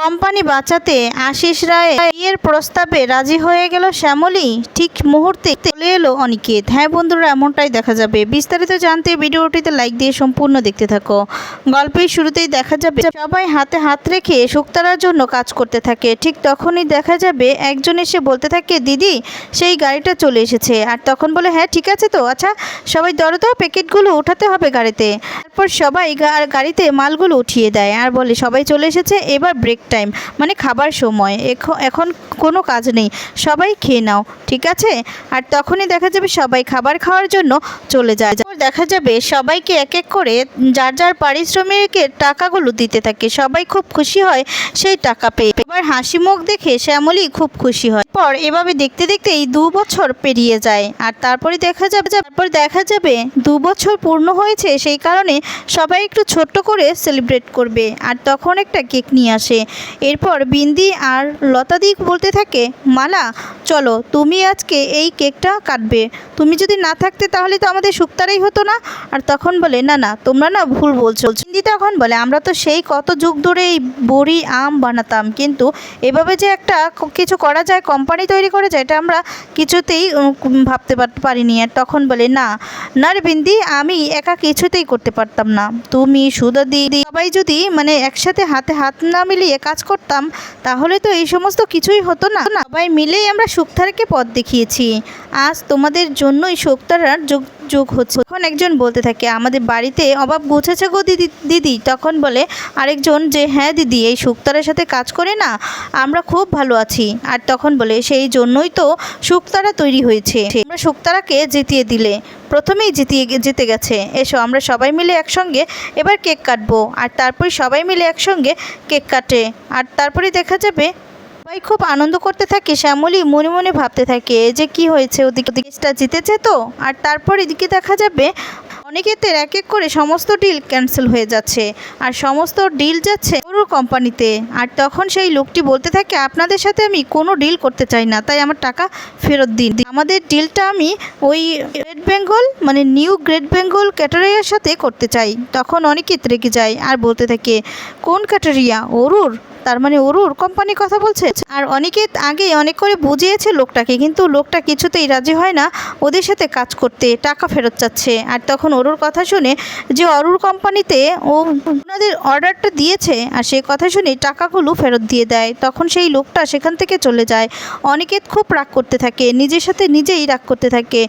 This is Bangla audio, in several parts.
কোম্পানি বাঁচাতে আশিস রায় বিয়ের প্রস্তাবে রাজি হয়ে গেল শ্যামলী। ঠিক মুহূর্তে চলে এলো অনিকেত। হ্যাঁ বন্ধুরা, এমনটাই দেখা যাবে। বিস্তারিত জানতে ভিডিওটিতে লাইক দিয়ে সম্পূর্ণ দেখতে থাকো। গল্পের শুরুতেই দেখা যাবে, সবাই হাতে হাত রেখে শুক্তারার জন্য কাজ করতে থাকে। ঠিক তখনই দেখা যাবে, একজন এসে বলতে থাকে, দিদি, সেই গাড়িটা চলে এসেছে। আর তখন বলে হ্যাঁ ঠিক আছে তো। আচ্ছা সবাই তো প্যাকেটগুলো উঠাতে হবে গাড়িতে। তারপর সবাই গাড়িতে মালগুলো উঠিয়ে দেয়। আর বলে, সবাই চলে এসেছে, এবার ব্রেক টাইম মানে খাবার সময়। এখ- এখন কোনো কাজ নেই, সবাই খেয়ে নাও, ঠিক আছে? আর তখনই দেখা যাবে সবাই খাবার খাওয়ার জন্য চলে যায়। দেখা যাবে সবাইকে এক এক করে যার যার পারিশ্রমিকের টাকাগুলো দিতে থাকে, সবাই খুব খুশি হয় সেই টাকা পেয়ে। এবার হাসি মুখ দেখে শ্যামলী খুব খুশি হয়। পর এভাবে দেখতে দেখতেই দু বছর পেরিয়ে যায়। আর তারপরে দেখা যাবে, তারপর দেখা যাবে দু বছর পূর্ণ হয়েছে, সেই কারণে সবাই একটু ছোট্ট করে সেলিব্রেট করবে। আর তখন একটা কেক নিয়ে আসে। এরপর বিন্দি আর লতাদি বলতে থাকে, মালা, চলো, তুমি আজকে এই কেকটা কাটবে। তুমি যদি না থাকতে তাহলে তো আমাদের শুক্তারাই হতো না? আর তখন বলে, না না, তোমরা না ভুল বলছো। বিন্দি তখন বলে, আমরা তো সেই কত যুগ ধরে এই বড়ি, আম বানাতাম, কিন্তু এভাবে যে একটা কিছু করা যায়, কোম্পানি তৈরি করা যায়, এটা আমরা কিছুতেই ভাবতে পারিনি। আর তখন বলে, না না রে বিন্দি, আমি একা কিছুতেই করতে পারতাম না। তুমি সুদাদি সবাই যদি মানে একসাথে হাতে হাত না মিলিয়ে কাজ করতাম, তাহলে তো এই সমস্ত কিছুই হতো না। সবাই মিলেই আমরা শুক্তারকে পথ দেখিয়েছি। আজ তোমাদের জন্যই শুক্তারার যোগ যোগ হচ্ছে। তখন একজন বলতে থাকে, আমাদের বাড়িতে অভাব গুছেছে গো দিদি দিদি। তখন বলে আরেকজন যে হ্যাঁ দিদি, এই শুক্তারের সাথে কাজ করে না, আমরা খুব ভালো আছি। আর তখন বলে, সেই জন্যই তো শুক্তারা তৈরি হয়েছে। আমরা শুক্তারাকে জিতিয়ে দিলে। প্রথমেই জিতিয়ে জিতে গেছে। এসো, আমরা সবাই মিলে একসঙ্গে এবার কেক কাটবো। আর তারপরে সবাই মিলে একসঙ্গে কেক কাটে। আর তারপরে দেখা যাবে সবাই খুব আনন্দ করতে থাকে, শ্যামলি মনে মনে ভাবতে থাকে যে কি হয়েছে? ওদিকে জিতেছে তো? আর তারপর এদিকে দেখা যাবে অনেকেতের এক এক করে সমস্ত ডিল ক্যান্সেল হয়ে যাচ্ছে। আর সমস্ত ডিল যাচ্ছে পুরো কোম্পানিতে। আর তখন সেই লোকটি বলতে থাকে, আপনাদের সাথে আমি কোনো ডিল করতে চাই না, তাই আমার টাকা ফেরত দিন। আমাদের ডিলটা আমি ওই গ্রেট বেঙ্গল মানে নিউ গ্রেট বেঙ্গল ক্যাটারিয়ার সাথে করতে চাই। তখন অনেকে রেগে যায়, আর বলতে থাকে, কোন ক্যাটারিয়া? অরুর? তার মানে অরুর কোম্পানি কথা বলছে। আর অনেকে আগে অনেক করে বুঝিয়েছে লোকটাকে, কিন্তু লোকটা কিছুতেই রাজি হয় না, ওদের সাথে কাজ করতে টাকা ফেরত চাচ্ছে। আর তখন অরুর কথা শুনে যে অরুর কোম্পানিতে ও ওনাদের অর্ডারটা দিয়েছে আর সেই কথা শুনে টাকাগুলো ফেরত দিয়ে দেয়। তখন সেই লোকটা সেখান থেকে চলে যায়। অনেকে খুব রাগ করতে থাকে, নিজের সাথে নিজেই রাগ করতে থাকে।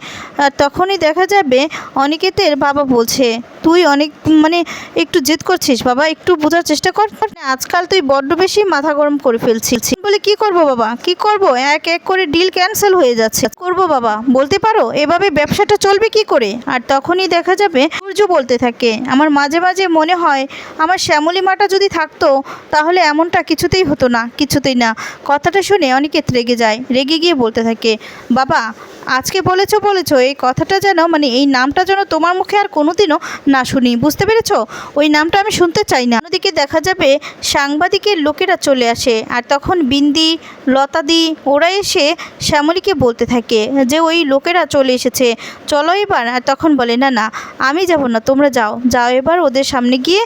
আর তখনই দেখা যাবে অনিকেতের বাবা বলছে, তুই অনেক মানে একটু জেদ করছিস বাবা, একটু বোঝার চেষ্টা কর। আজকাল তুই বড্ড বেশি মাথা গরম করে ফেলছিস। বলে, কি করব বাবা? কি করব? এক এক করে ডিল ক্যান্সেল হয়ে যাচ্ছে। করব বাবা? বলতে পারো? এভাবে ব্যবসাটা চলবে কি করে? আর তখনই দেখা যাবে, সূর্য বলতে থাকে। আমার মাঝে মাঝে মনে হয়, আমার শ্যামলী মাটা যদি থাকতো, তাহলে এমনটা কিছুতেই হতো না, কিছুতেই না। কথাটা শুনে অনেকে রেগে যায়। রেগে গিয়ে বলতে থাকে, বাবা আজকে বলেছ বলেছ, এই কথাটা যেন মানে এই নামটা যেন তোমার মুখে আর কোনোদিনও না শুনি। বুঝতে পেরেছ? ওই নামটা আমি শুনতে চাই না। অন্যদিকে দেখা যাবে সাংবাদিকের লোকেরা চলে আসে, আর তখন বিন্দি, লতাদি, ওরা এসে শ্যামলীকে বলতে থাকে যে, ওই লোকেরা চলে এসেছে। চলো এবার। আর তখন বলে, না না, আমি যাব না, তোমরা যাও। যাও এবার ওদের সামনে গিয়ে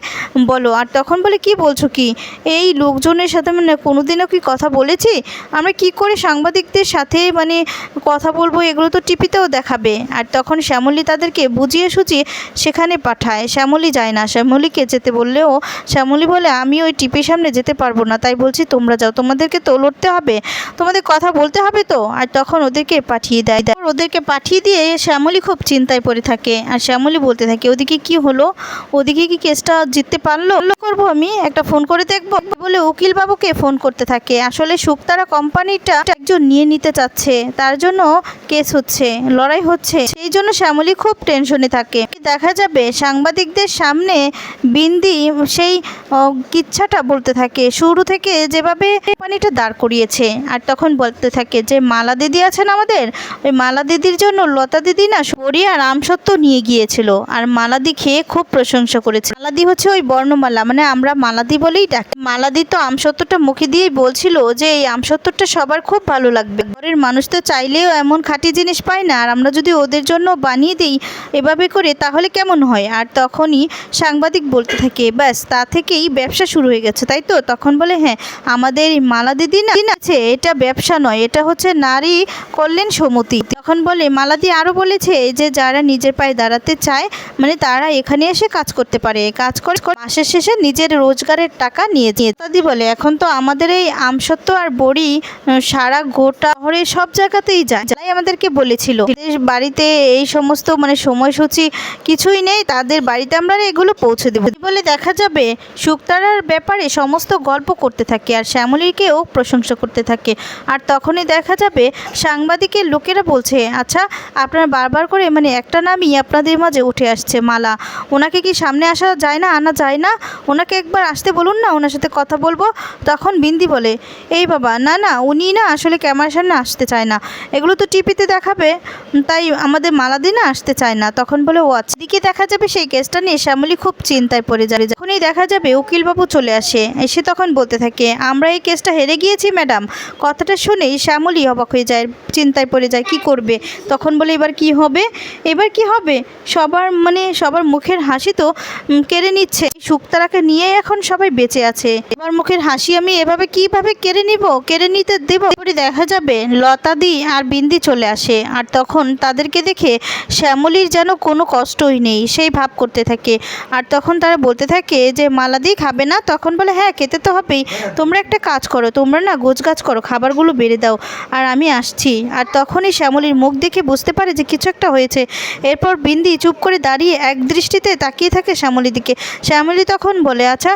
বলো। আর তখন বলে, কি বলছো কি? এই লোকজনের সাথে মানে কোনোদিনও কি কথা বলেছি? আমরা কি করে সাংবাদিকদের সাথে মানে কথা বলব এগুলো তো টিভিতেও দেখাবে। আর তখন শ্যামলী তাদেরকে বুঝিয়ে সুঝিয়ে সেখানে পাঠায়। শ্যামলী যায় না। শ্যামলীকে যেতে বললেও শ্যামলী বলে, আমি ওই টিপির সামনে যেতে পারব না। তাই বলছি, তোমরা যাও। তোমাদেরকে তো লড়তে হবে। তোমাদের কথা বলতে হবে তো? আর তখন ওদেরকে পাঠিয়ে দেয়। ওদেরকে পাঠিয়ে দিয়ে শ্যামলী খুব চিন্তায় পড়ে থাকে। আর শ্যামলী বলতে থাকে, ওদিকে কি হলো? ওদিকে কি কেসটা জিততে পারল? করব আমি? একটা ফোন করে দেখব। বলে উকিল বাবুকে ফোন করতে থাকে। আসলে শুক্তারা কোম্পানিটা একজন নিয়ে নিতে চাচ্ছে। তার জন্য কেস হচ্ছে, লড়াই হচ্ছে। সেই জন্য শ্যামলী খুব টেনশনে থাকে। দেখা যাবে? সাংবাদিকদের সামনে বিন্দি সেই কিচ্ছাটা বলতে থাকে। শুরু থেকে যেভাবে কোম্পানিটা দাঁড় করিয়েছে, আর তখন বলতে থাকে যে, মালা দিদি আছেন আমাদের? ওই মালা দিদির জন্য লতা দিদি না সরি আর আমসত্ত্ব নিয়ে গিয়েছিল, আর মালাদি খেয়ে খুব প্রশংসা করেছে। মালাদি হচ্ছে ওই বর্ণমালা মানে আমরা মালাদি বলেই ডাকি। মালাদি তো আমসত্ত্বটা মুখে দিয়েই বলছিল যে, এই আমসত্ত্বটা সবার খুব ভালো লাগবে। ঘরের মানুষ তো চাইলেও এমন খাঁটি একটি জিনিস পাই না, আর আমরা যদি ওদের জন্য বানিয়ে দিই এভাবে করে, তাহলে কেমন হয়? আর তখনই সাংবাদিক বলতে থাকে, ব্যাস, তা থেকেই ব্যবসা শুরু হয়ে গেছে। তাই তো? তখন বলে হ্যাঁ আমাদের মালা দিদি না আছে, এটা ব্যবসা নয়, এটা হচ্ছে নারী কল্যাণ সমিতি। তখন বলে, মালাদি আরও বলেছে যে, যারা নিজের পায়ে দাঁড়াতে চায় মানে তারা এখানে এসে কাজ করতে পারে। কাজ করে মাসের শেষে নিজের রোজগারের টাকা নিয়ে দিয়ে দাদি বলে, এখন তো আমাদের এই আমসত্ত্ব আর বড়ি, সারা গোটা শহরে সব জায়গাতেই যায়। যাই আমাদেরকে বলেছিল। বাড়িতে এই সমস্ত মানে সময়সূচি কিছুই নেই, তাদের বাড়িতে আমরা এগুলো পৌঁছে দেবো। বলে দেখা যাবে শুক্তারার ব্যাপারে সমস্ত গল্প করতে থাকে আর শ্যামলীকেও প্রশংসা করতে থাকে। আর তখনই দেখা যাবে সাংবাদিকের লোকেরা বলছে আচ্ছা আপনারা বারবার করে মানে একটা নামই আপনাদের মাঝে উঠে আসছে, মালা। ওনাকে কি সামনে আসা যায় না, আনা যায় না? ওনাকে একবার আসতে বলুন না, ওনার সাথে কথা বলব। তখন বিন্দি বলে, এই বাবা, না না, উনি না আসলে ক্যামেরার সামনে আসতে চায় না। এগুলো তো টিভিতে দেখাবে, তাই আমাদের মালাদি না আসতে চায় না। তখন বলে, ও আচ্ছা। দিকে দেখা যাবে সেই কেসটা নিয়ে শ্যামলী খুব চিন্তায় পড়ে যাবে যখনই দেখা যাবে উকিলবাবু চলে আসে, এসে তখন বলতে থাকে, আমরা এই কেসটা হেরে গিয়েছি, ম্যাডাম। কথাটা শুনেই শ্যামলী অবাক হয়ে যায়, চিন্তায় পড়ে যায়, কি করবে? তখন বলে, এবার কি হবে? এবার কি হবে? সবার মানে সবার মুখের হাসি তো কেড়ে নিচ্ছে। শুক্তারাকে নিয়ে এখন সবাই বেঁচে আছে। এবার মুখের হাসি আমি এভাবে কীভাবে কেড়ে নিব? কেড়ে নিতে দেব? দেখা যাবে লতাদি আর বিন্দি চলে আসে। আর তখন তাদেরকে দেখে শ্যামলীর যেন কোনো কষ্টই নেই, সেই ভাব করতে থাকে। আর তখন তারা বলতে থাকে যে, মালাদি খাবে না? তখন বলে হ্যাঁ খেতে তো হবেই। তোমরা একটা কাজ করো, তোমরা না গোছগাছ করো, খাবারগুলো বেড়ে দাও, আর আমি আসছি। আর তখনই শ্যামলীর মুখ দেখে বুঝতে পারে যে, কিছু একটা হয়েছে। এরপর বিন্দি চুপ করে দাঁড়িয়ে এক দৃষ্টিতে তাকিয়ে থাকে শ্যামলীর দিকে। শ্যামলী তখন বলে আচ্ছা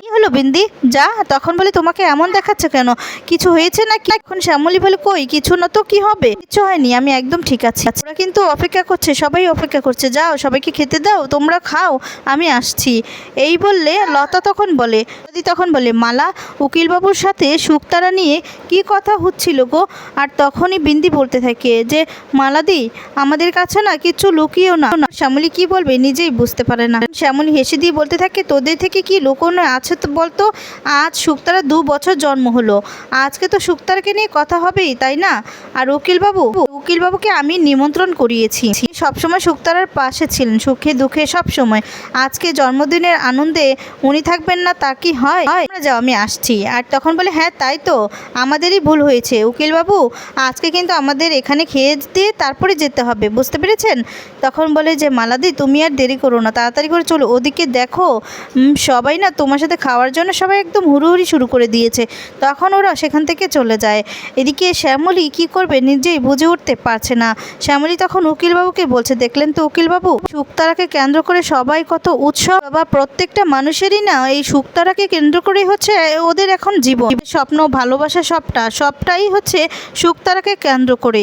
কী হলো বিন্দি? যা। তখন বলে, তোমাকে এমন দেখাচ্ছে কেন? কিছু হয়েছে নাকি? এখন শ্যামলী বলে, কই, কিছু না তো কি হবে? কিছু হয়নি আমি একদম ঠিক আছি। ওরা কিন্তু অপেক্ষা করছে সবাই অপেক্ষা করছে যাও সবাইকে খেতে দাও তোমরা খাও আমি আসছি। এই বললে লতা তখন বলে যদি তখন বলে মালা উকিলবাবুর সাথে শুক্তারা নিয়ে কি কথা হচ্ছিল গো? আর তখনই বিন্দি বলতে থাকে যে মালাদি আমাদের কাছে না কিছু লুকিয়েও না। না, শ্যামলী কি বলবে নিজেই বুঝতে পারে না। শ্যামলী হেসে দিয়ে বলতে থাকে তোদের থেকে কি লুকোনো আছে তো বলতো? আজ শুক্তারা দু বছর জন্ম হলো। আজকে তো শুক্তারকে নিয়ে কথা হবেই তাই না? আর উকিলবাবু উকিলবাবুকে আমি নিমন্ত্রণ করিয়েছি। সবসময় শুক্তারার পাশে ছিলেন সুখে দুঃখে সব সময় আজকে জন্মদিনের আনন্দে উনি থাকবেন না তা কি হয়? যাও আমি আসছি। আর তখন বলে হ্যাঁ তাই তো। আমাদেরই ভুল হয়েছে। উকিলবাবু আজকে কিন্তু আমাদের এখানে খেয়ে দিয়ে তারপরে যেতে হবে বুঝতে পেরেছেন? তখন বলে যে মালাদি তুমি আর দেরি করো না তাড়াতাড়ি করে চলো। ওদিকে দেখো সবাই না তোমার সাথে খাওয়ার জন্য সবাই একদম হুড়ুহুড়ি শুরু করে দিয়েছে। তখন ওরা সেখান থেকে চলে যায়। এদিকে শ্যামলী কি করবে নিজেই বুঝে উঠতে পারছে না। শ্যামলী তখন উকিলবাবুকে বলছে, দেখলেন তো উকিলবাবু? শুক্তারাকে কেন্দ্র করে সবাই কত উৎসব। বা প্রত্যেকটা মানুষেরই না এই শুক্তারাকে কেন্দ্র করেই হচ্ছে ওদের এখন জীবন। স্বপ্ন, ভালোবাসা সবটা, সবটাই হচ্ছে শুক্তারাকে কেন্দ্র করে।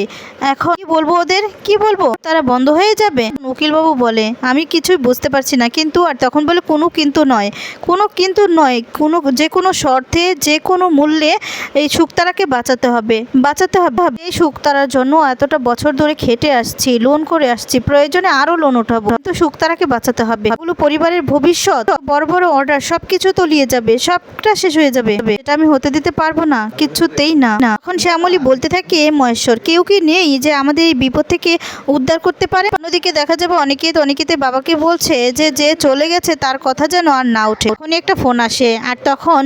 এখন কি বলব ওদের? কি বলব? তারা বন্ধ হয়ে যাবে? উকিলবাবু বলে, আমি কিছুই বুঝতে পারছি না। কিন্তু আর তখন বলে, কোনো কিন্তু নয়। কোনো কিন্তু নয়। কোনো যে কোনো শর্তে, যে কোনো মূল্যে এই শুক্তারাকে বাঁচাতে হবে। বাঁচাতে হবে। এই শুক্তারার জন্য এতটা বছর ধরে খেটে আসছি, লোন করে আসছি, প্রয়োজনে আরও লোন উঠাবো। তো শুক্তারাকে বাঁচাতে হবে। এগুলো পরিবারের ভবিষ্যৎ, বড় বড় অর্ডার সব কিছু তলিয়ে যাবে, সবটা শেষ হয়ে যাবে। এটা আমি হতে দিতে পারব না, কিছুতেই না। এখন শ্যামলী বলতে থাকে, এ মহেশ্বর, কেউ কি নেই যে আমাদের এই বিপদ থেকে উদ্ধার করতে পারে? অন্যদিকে দেখা যাবে অনিকেত অনিকেতের বাবাকে বলছে যে যে চলে গেছে, তার কথা যেন আর না ওঠে। তখনই একটা ফোন আসে, আর তখন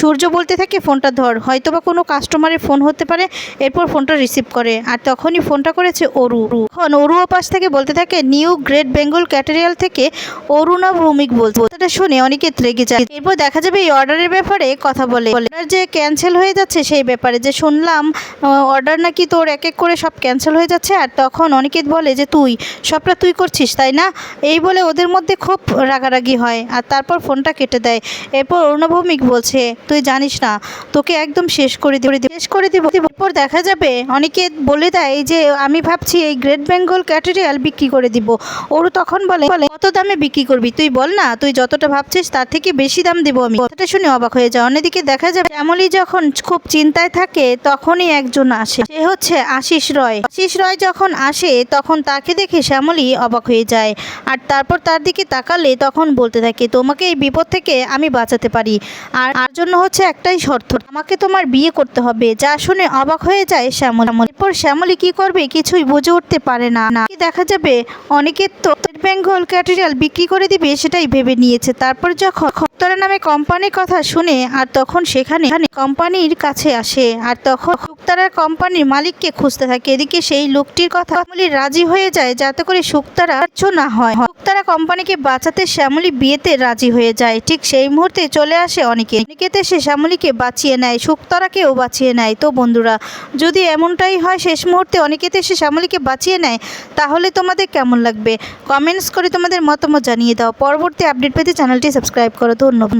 সূর্য বলতে থাকে, ফোনটা ধর। হয়তো বা কোনো কাস্টমারের ফোন হতে পারে, এরপর ফোনটা রিসিভ করে। আর তখনই ফোনটা করেছে অরু। তখন অরুও পাশ থেকে বলতে থাকে, নিউ গ্রেট বেঙ্গল ক্যাটেরিয়াল থেকে অরুণা ভৌমিক বলছে। কথাটা শুনে অনিকেত রেগে যায়। এরপর দেখা যাবে এই অর্ডারের ব্যাপারে কথা বলে। অর্ডার যে ক্যান্সেল হয়ে যাচ্ছে সেই ব্যাপারে যে শুনলাম অর্ডার নাকি তোর এক এক করে সব ক্যান্সেল হয়ে যাচ্ছে। আর তখন অনিকেত বলে যে, তুই, সবটা তুই করছিস, তাই না? এই বলে ওদের মধ্যে খুব রাগারাগি হয়। আর তারপর ফোনটা কেটে দেয়। এরপর অরুণভৌমিক বলছে, তুই জানিস না, তোকে একদম শেষ করে দিব শেষ করে দিব। এরপর দেখা যাবে অনিকেত বলে দেয় যে, আমি ভাবছি এই গ্রেট বেঙ্গল ক্যাটেরিয়াল বিক্রি করে দিব। ওরু তখন বলে বলে, কত দামে বিক্রি করবি? তুই বল না, তুই যতটা ভাবছিস তার থেকে বেশি দাম দেবো আমি। কথাটা শুনে অবাক হয়ে যায়। অন্যদিকে দেখা যাবে শ্যামলী যখন খুব চিন্তায় থাকে, তখনই একজন আসে। সে হচ্ছে আশিস রয়। আশিস রয় যখন আসে, তখন তাকে দেখে শ্যামলী অবাক হয়ে যায়। আর তারপর তার দিকে তাকালে তখন বলতে থাকে, তোমাকে এই বিপদ থেকে আমি বাঁচাতে পারি। আর আর জন্য হচ্ছে একটাই শর্ত, আমাকে তোমার বিয়ে করতে হবে। যা শুনে অবাক হয়ে যায় শ্যামল। এরপর শ্যামলী কি করবে? কিছুই বুঝে উঠতে পারে না। দেখা যাবে? অনেকের তো বেঙ্গল ক্যাটেরিয়াল বিক্রি করে দিবে সেটাই ভেবে নিয়েছে। তারপর যখন খপ্তরা নামে কোম্পানির কথা শুনে আর তখন সেখানে কোম্পানির কাছে আসে আর তখন শুক্তারার কোম্পানির মালিককে খুঁজতে থাকে। এদিকে সেই লোকটির কথা শ্যামলী রাজি হয়ে যায় যাতে করে শুক্তারা না হয়। শুক্তারা কোম্পানিকে বাঁচাতে শ্যামলী বিয়েতে রাজি হয়ে যায়। ঠিক সেই মুহূর্তে চলে আসে অনেকে। অনেকেতে সে শ্যামলীকে বাঁচিয়ে নেয় শুক্তারাকেও বাঁচিয়ে নেয়। তো বন্ধুরা, যদি এমনটাই হয় শেষ মুহূর্তে অনেকেতে সে শ্যামলীকে বাঁচিয়ে নেয়, তাহলে তোমাদের কেমন লাগবে? কমেন্টস করে তোমাদের মতামত জানিয়ে দাও। পরবর্তী আপডেট পেতে চ্যানেলটি সাবস্ক্রাইব করো। ধন্যবাদ।